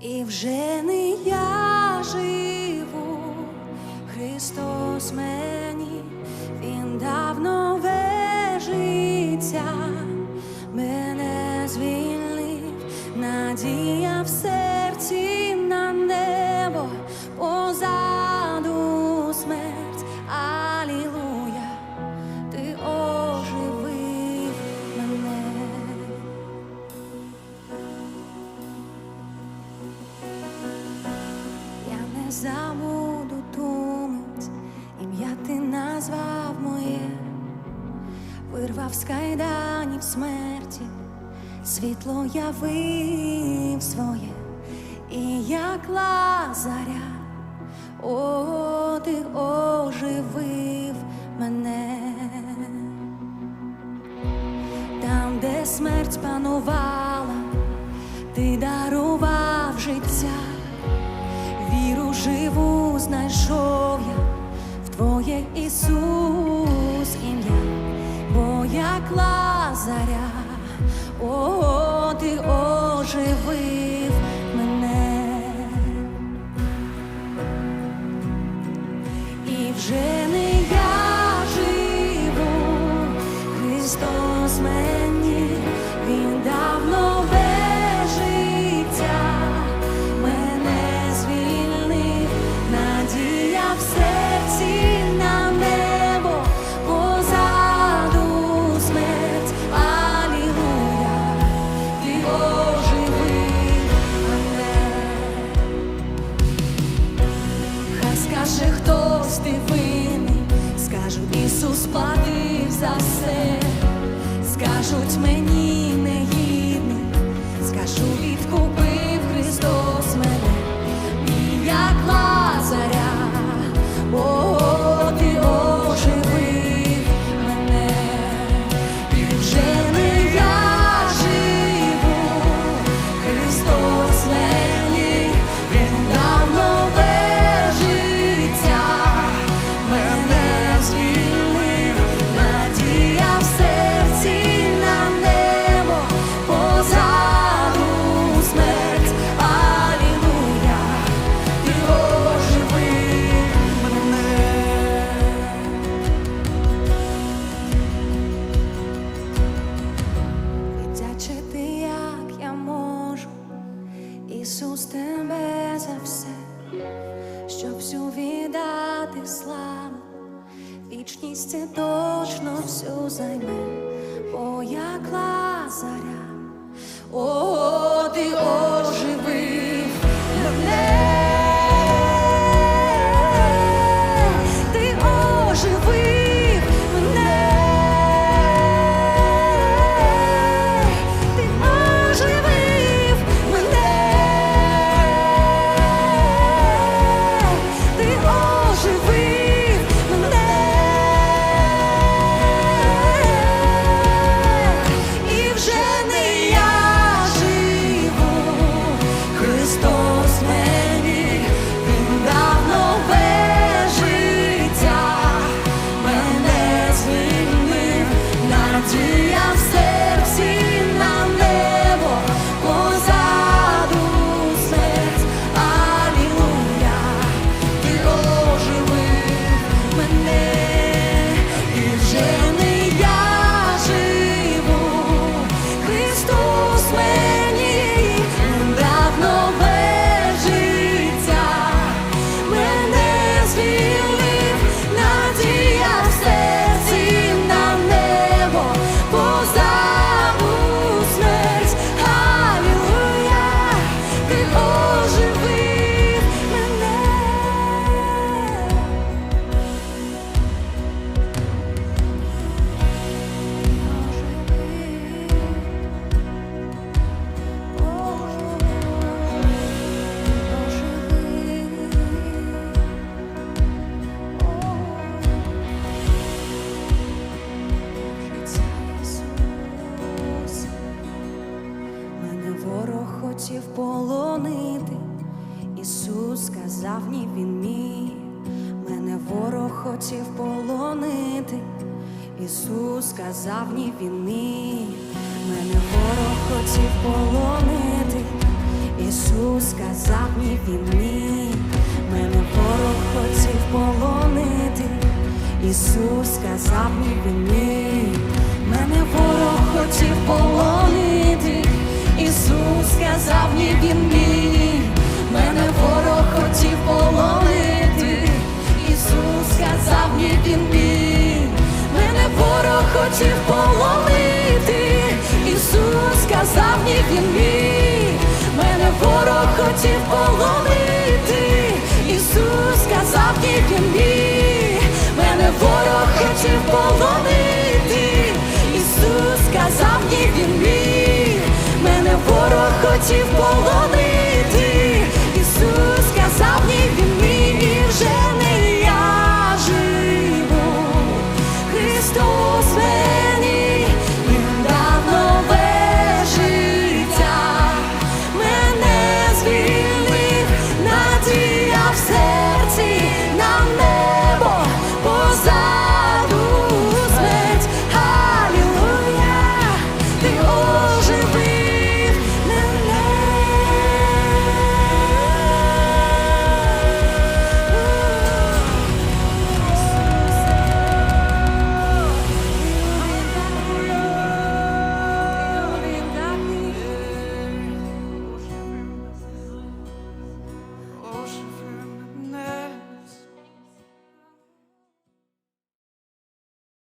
І вже не я живу, Христос мені, Він дав нове життя, мене звільнив, надія в серці назвав моє, вирвав з кайданів смерті, світло явив своє, і як лазаря, о, ти оживив мене. Там, де смерть панувала, ти дарував життя. Віру живу знайшов. я Твоє Ісус ім'я, бо як лазаря, о, ти оживив скажуть Ісус платив за Ісус тебе за все, щоб всю віддати славу, вічність це точно всю займе, бо як лазаря, о, ти оживив Він мій. Мене ворог хотів полонити, Ісус сказав, ні, він мій. Мене ворог хотів полонити, Ісус сказав ні він ні, мене ворог хотів полонити. Ісус сказав ні він ні, хотів полонити. Ісус сказав ні він ні, мене ворог хотів полонити. Ісус сказав ні він ні, мене ворог хотів полонити. Ісус сказав ні він ні, мене ворог хотів полонити.